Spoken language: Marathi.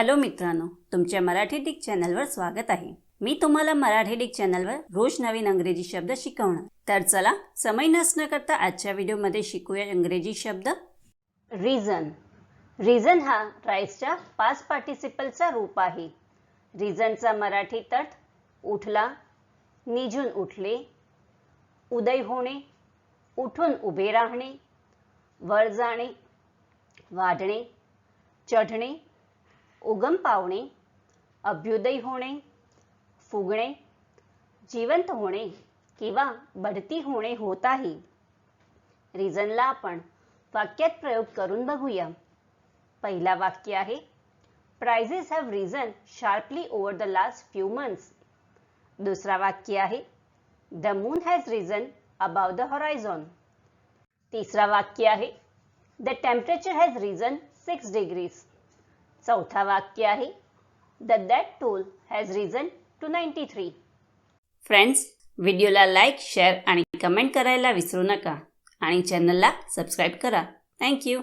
हॅलो मित्रांनो तुमच्या मराठी डिक चॅनलवर स्वागत आहे. मी तुम्हाला मराठी डिक चॅनलवर रोज नवीन अंग्रेजी शब्द शिकवणार. तर चला समय नसणं करता आजच्या व्हिडिओमध्ये शिकूया इंग्रजी शब्द. रिझन रिझन हा राईसच्या पाच पार्टिसिपलचा रूप आहे. रिझनचा मराठी तट उठला निजून उठले उदय होणे उठून उभे राहणे वर जाणे वाढणे चढणे उगम पावणे अभ्युदय होणे फुगणे जिवंत होणे किंवा बढती होणे होत आहे. रिझनला आपण वाक्यात प्रयोग करून बघूया. पहिला वाक्य आहे prices have risen sharply over the last few months दुसरा वाक्य आहे the moon has risen above the horizon तिसरा वाक्य आहे the temperature has risen six degrees चौथा वाक्य आहे. The that toll has risen to ninety three friends व्हिडिओला लाईक शेअर आणि कमेंट करायला विसरू नका. आणि चॅनलला सबस्क्राईब करा. थँक्यू